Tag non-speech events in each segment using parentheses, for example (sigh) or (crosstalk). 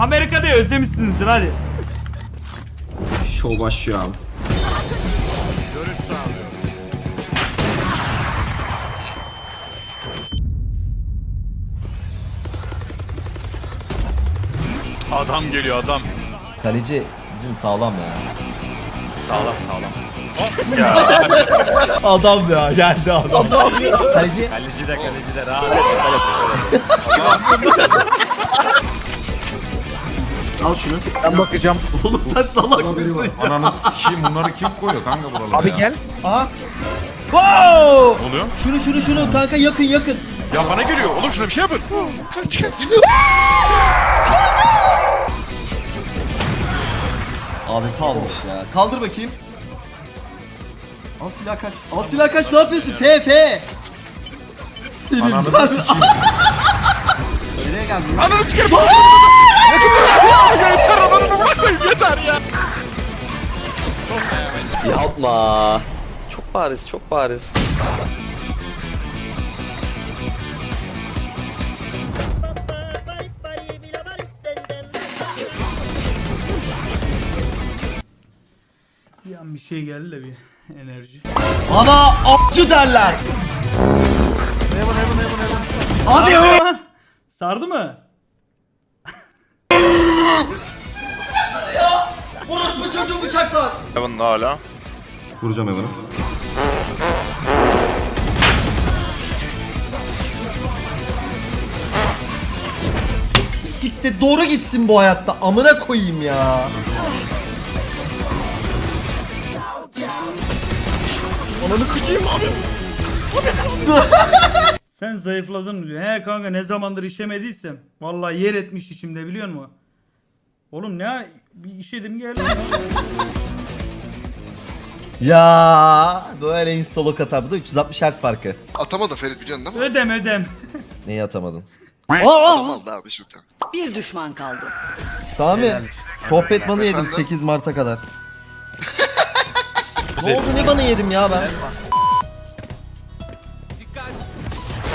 Amerika'da özlemişsinizdir hadi. Şov başlıyor abi. Adam geliyor adam. Kaleci bizim sağlam ya. Sağlam sağlam. Adam ya geldi adam. Kaleci Kaleci de kaleci de rahat şunu. Ben bakacağım. (laughs) oğlum sen salak mısın? Ananı sikeyim bunları kim koyuyor kanka buralara Abi ya? gel. Aha. Wow! Ne oluyor? Şunu şunu şunu kanka yakın yakın. Ya bana geliyor. Oğlum şuna bir şey yapın. Kaç kaç. Abi kalmış ya. Kaldır bakayım. Al silah kaç. Al silah kaç ne yapıyorsun? F F. Senin Ananı sikeyim. (laughs) Nereye geldin? Ananı sikerim. Yeter ananı bırakmayın yeter ya. Yapma. Çok bariz, çok bariz. Bir an bir şey geldi de bir enerji. Bana avcı derler. Abi Lan! Sardı mı? Orospu çocuğu bıçaklar. Evan hala. Vuracağım Evan'ı. Sikte doğru gitsin bu hayatta. Amına koyayım ya. (laughs) Sen zayıfladın. He kanka ne zamandır işemediysem. Vallahi yer etmiş içimde biliyor musun? Oğlum ne bir işedim geldi. Ya böyle instalok atar. Bu da 360 Hz farkı. Atamadı Ferit biliyorsun değil mi? ödem ödem. Neyi atamadın? Atamadı abi tane. Bir düşman kaldı. Sami, sohbet banı yedim Efendim? 8 Mart'a kadar. (laughs) ne oldu ne banı yedim ya ben?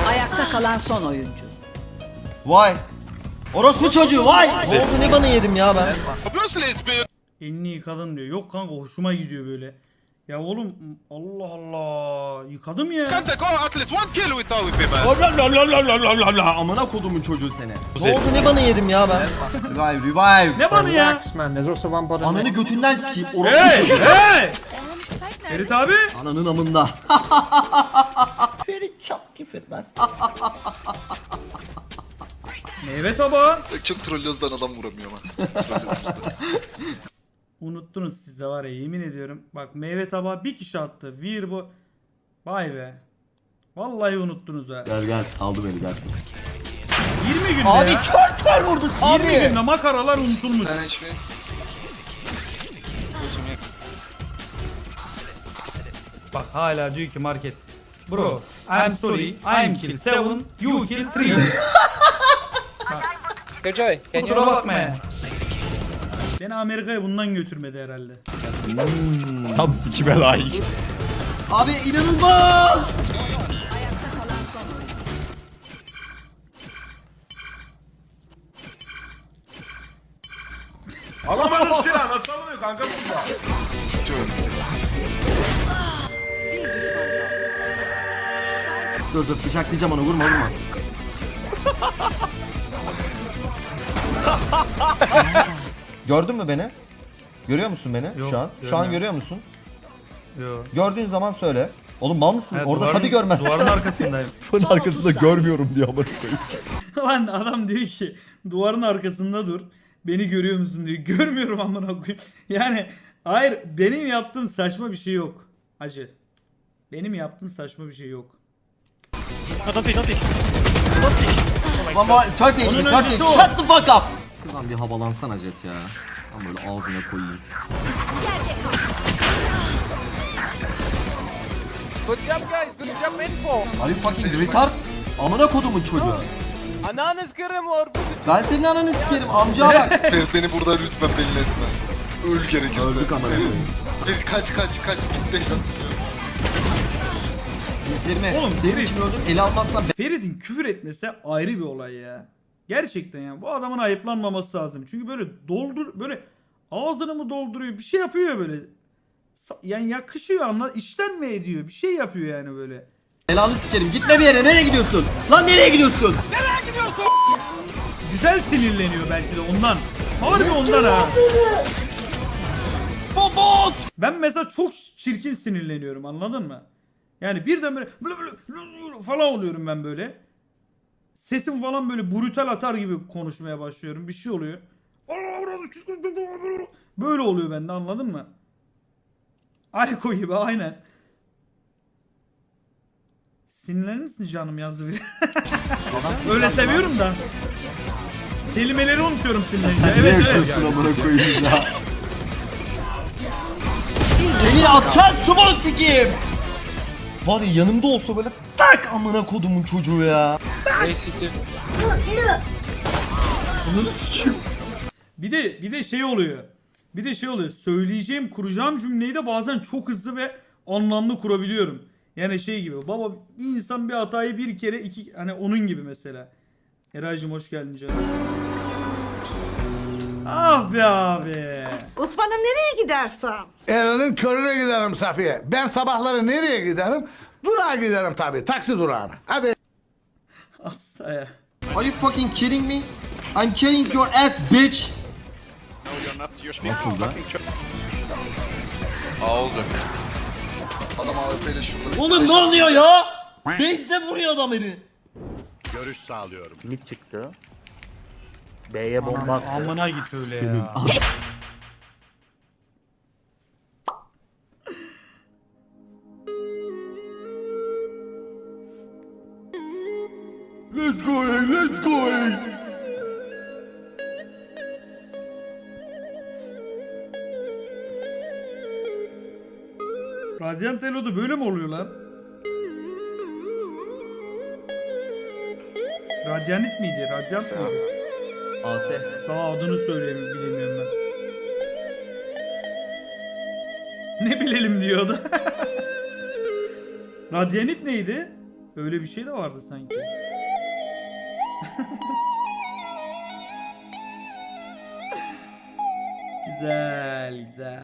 Ayakta kalan son oyuncu. Vay. Orospu çocuğu vay. Ne oldu ne banı yedim ya ben? Elini yıkadım diyor. Yok kanka hoşuma gidiyor böyle. Ya oğlum Allah Allah yıkadım ya. Amına kodumun çocuğu seni. Ne oldu ne banı yedim ya ben? Revive revive. Ne bana ya? Man. There's also one bottom. Ananı götünden sikeyim. Orospu Hey çocuğu. hey! Ferit abi. Ananın amında. (laughs) Ferit çok küfürmez. (laughs) Meyve tabağı. Çok trollüyoruz ben adam vuramıyorum ha. (laughs) Unuttunuz siz de var ya yemin ediyorum. Bak meyve tabağı bir kişi attı. Bir bu. Vay be. Vallahi unuttunuz ha. Gel gel aldı beni gel. 20 günde Abi ya. kör kör vurdu 20 Sami. günde makaralar unutulmuş. Sen hiçbir... Bak hala diyor ki market. Bro, I'm sorry, I'm kill 7, you kill 3. (laughs) Joy, can Kusura bakma ya. Beni Amerika'ya bundan götürmedi herhalde. Tam sikime layık. Abi inanılmaz. Alamadım silahı nasıl alınıyor kanka bu silah? Diyorum biraz. Bir düşman kaldı. Dur dur bıçaklayacağım onu vurma vurma. (laughs) (laughs) Gördün mü beni? Görüyor musun beni Yok, şu an? Şu an görmüyorum. görüyor musun? Yo. Gördüğün zaman söyle. Oğlum mal mısın? Ha, Orada duvarın- tabii görmezsin. Duvarın arkasındayım. (laughs) Duvarın arkasında görmüyorum diyor amına koyayım. (laughs) Lan adam diyor ki duvarın arkasında dur. Beni görüyor musun diyor. Görmüyorum amına koyayım. Yani hayır benim yaptığım saçma bir şey yok. Hacı. Benim yaptığım saçma bir şey yok. One more, 30 HP, Onun 30 öncesi o. Shut the fuck up. Şuradan bir havalansana Jet ya. Tam böyle ağzına koyayım. Good job guys, good job info. Are you fucking retard? Amına kodumun çocuğu. Ananı or bu Ben senin ananı sikerim amcaya bak. (laughs) Ferit beni burada lütfen belli etme. Öl gerekirse. Öldük amına koyayım. Ferit kaç kaç kaç git de şat. Dizlerime Oğlum, senin Ferit. için öldüm. Ele almazsan Ferit'in küfür etmesi ayrı bir olay ya. Gerçekten yani bu adamın ayıplanmaması lazım. Çünkü böyle doldur böyle ağzını mı dolduruyor bir şey yapıyor ya böyle. Sa- Yani yakışıyor anla içten mi ediyor bir şey yapıyor yani böyle. Belanı sikerim. Gitme bir yere. Nereye gidiyorsun? Lan nereye gidiyorsun? Güzel sinirleniyor belki de ondan. Harbi ondan ha. Bobot! Ben mesela çok çirkin sinirleniyorum anladın mı? Yani birden böyle falan oluyorum ben böyle. Sesim falan böyle brutal atar gibi konuşmaya başlıyorum. Bir şey oluyor. Böyle oluyor bende anladın mı? Alko gibi aynen. Sinirlenir misin canım yazdı biri. (laughs) Öyle seviyorum da. Kelimeleri unutuyorum sinirlenince. Evet evet. amına koyayım ya? Seni atacak sumo sikeyim. Var ya yanımda olsa böyle tak amına kodumun çocuğu ya. Ananı sikeyim. Bir de bir de şey oluyor. Bir de şey oluyor. Söyleyeceğim, kuracağım cümleyi de bazen çok hızlı ve anlamlı kurabiliyorum. Yani şey gibi. Baba bir insan bir hatayı bir kere iki hani onun gibi mesela. Eraycığım hoş geldin canım. Ah be abi. Osman'ım nereye gidersen? Elinin körüne giderim Safiye. Ben sabahları nereye giderim? Durağa giderim tabii. Taksi durağına. Hadi. Ya. Are you fucking kidding me? I'm kidding your ass bitch. Nasıl da? Olacak. Adam AWP ile şurada. Oğlum ne oluyor ya? Base'de vuruyor adam beni. Görüş sağlıyorum. Mid çıktı. B'ye bomba attı. Amına git öyle ya. Let's go, let's go. Radyant Elo'da böyle mi oluyor lan? Radyanit miydi? Radyant mıydı? AS. Daha adını söyleyeyim bilemiyorum ben. Ne bilelim diyordu. (laughs) Radyanit neydi? Öyle bir şey de vardı sanki. Güzel, güzel.